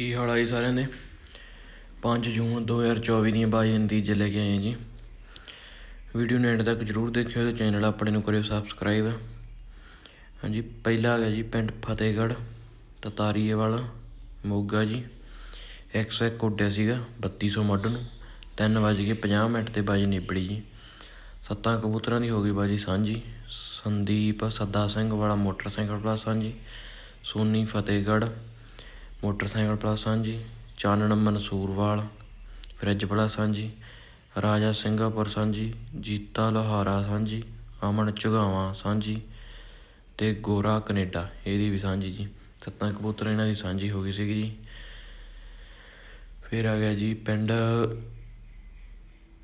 ਕੀ ਹਾਲ ਆ ਜੀ ਸਾਰਿਆਂ ਦੇ? 5 ਜੂਨ 2024 ਦੀਆਂ ਬਾਜੀ ਨਤੀਜੇ ਲੈ ਕੇ ਆਏ ਜੀ। ਵੀਡੀਓ ਨੂੰ ਐਂਡ ਤੱਕ ਜਰੂਰ ਦੇਖਿਓ ਤੇ ਚੈਨਲ ਆਪਣੇ ਨੂੰ ਕਰਿਓ ਸਬਸਕ੍ਰਾਈਬ ਹਾਂਜੀ, ਪਹਿਲਾ ਹੈਗਾ ਜੀ ਪਿੰਡ ਫਤਿਹਗੜ੍ਹ ਤਤਾਰੀਏ ਵਾਲਾ ਮੋਗਾ ਜੀ। 101 ਕੋਡਿਆ ਸੀਗਾ 3200 ਮੱਢ ਨੂੰ। 3 ਵਜ ਕੇ 50 ਮਿੰਟ ਤੇ ਬਾਜੀ ਨਿਬੜੀ ਜੀ। ਸੱਤਾਂ ਕਬੂਤਰਾਂ ਦੀ ਹੋ ਗਈ ਬਾਜੀ ਸਾਂਝੀ। ਸੰਦੀਪ ਸੱਦਾ ਸਿੰਘ ਵਾਲਾ ਮੋਟਰਸਾਈਕਲ ਪਲੱਸ ਸਾਂਝੀ। ਸੋਨੀ ਫਤਿਹਗੜ੍ਹ ਮੋਟਰਸਾਈਕਲ ਪਲੱਸ ਸਾਂਝੀ, ਚਾਨਣ ਮਨਸੂਰਵਾਲ ਫਰਿੱਜ ਪਲੱਸ ਸਾਂਝੀ, ਰਾਜਾ ਸਿੰਘਾਪੁਰ ਸਾਂਝੀ, ਜੀਤਾ ਲੋਹਾਰਾ ਸਾਂਝੀ, ਅਮਨ ਝੁਗਾਵਾਂ ਸਾਂਝੀ ਤੇ ਗੋਰਾ ਕੈਨੇਡਾ, ਇਹਦੀ ਵੀ ਸਾਂਝੀ ਜੀ। ਸੱਤਾਂ ਕਬੂਤਰ ਇਹਨਾਂ ਦੀ ਸਾਂਝੀ ਹੋ ਗਈ ਸੀਗੀ ਜੀ। ਫਿਰ ਆ ਗਿਆ ਜੀ ਪਿੰਡ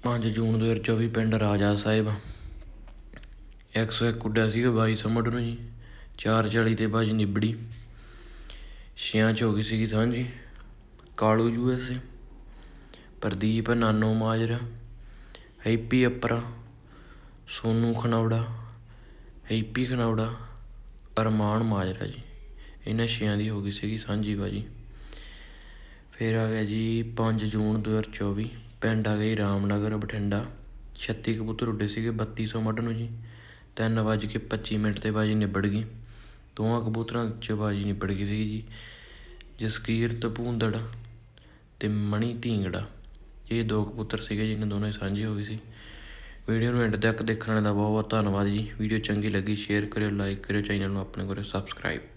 5 ਜੂਨ 2024 ਪਿੰਡ ਰਾਜਾ ਸਾਹਿਬ। 101 ਉੱਡਿਆ ਸੀਗਾ 2200 ਮੱਡ ਨੂੰ ਜੀ। 440 ਤੇ ਬਾਜੀ ਨਿਬੜੀ। ਛਿਆਂ ਚ ਹੋ ਗਈ ਸੀਗੀ ਸਾਂਝੀ, Kalu U S A. Pardeep, Nano Majra, Happy Apra, Sonu Khanaura, Happy Khanaura, Arman Majra ji. ਇਹਨਾਂ ਛਿਆਂ ਦੀ ਹੋ ਗਈ ਸੀਗੀ ਸਾਂਝੀ ਬਾਜੀ। ਫਿਰ ਆ ਗਿਆ ਜੀ 5 ਜੂਨ 2024 ਪਿੰਡ ਆ ਗਈ ਰਾਮਨਗਰ, ਬਠਿੰਡਾ। 36 ਕਬੂਤਰ ਉੱਡੇ ਸੀਗੇ 3200 ਮੱਢ ਨੂੰ ਜੀ। ਤਿੰਨ ਵੱਜ ਕੇ 25 ਮਿੰਟ ਤੇ ਬਾਜੀ ਨਿਬੜ ਗਈ। ਦੋਵਾਂ ਕਬੂਤਰਾਂ 'ਚ ਬਾਜੀ ਨਿਬੜ ਗਈ ਸੀਗੀ ਜੀ। ਜਸਕੀਰ ਤਪੂੰਦੜ ਤੇ ਮਣੀ ਢੀਂਗੜਾ ਇਹ ਦੋ ਕਬੂਤਰ ਸੀਗੇ ਜਿਹਨਾਂ ਦੋਨਾਂ ਸਾਂਝੇ ਹੋ ਗਏ ਸੀ। ਵੀਡੀਓ ਨੂੰ ਐਂਡ ਤੱਕ ਦੇਖਣ ਦਾ ਬਹੁਤ ਬਹੁਤ ਧੰਨਵਾਦ ਜੀ। ਵੀਡੀਓ ਚੰਗੀ ਲੱਗੀ, ਸ਼ੇਅਰ ਕਰਿਓ ਲਾਈਕ ਕਰਿਓ ਚੈਨਲ ਨੂੰ ਆਪਣੇ ਕੋਲ ਸਬਸਕ੍ਰਾਈਬ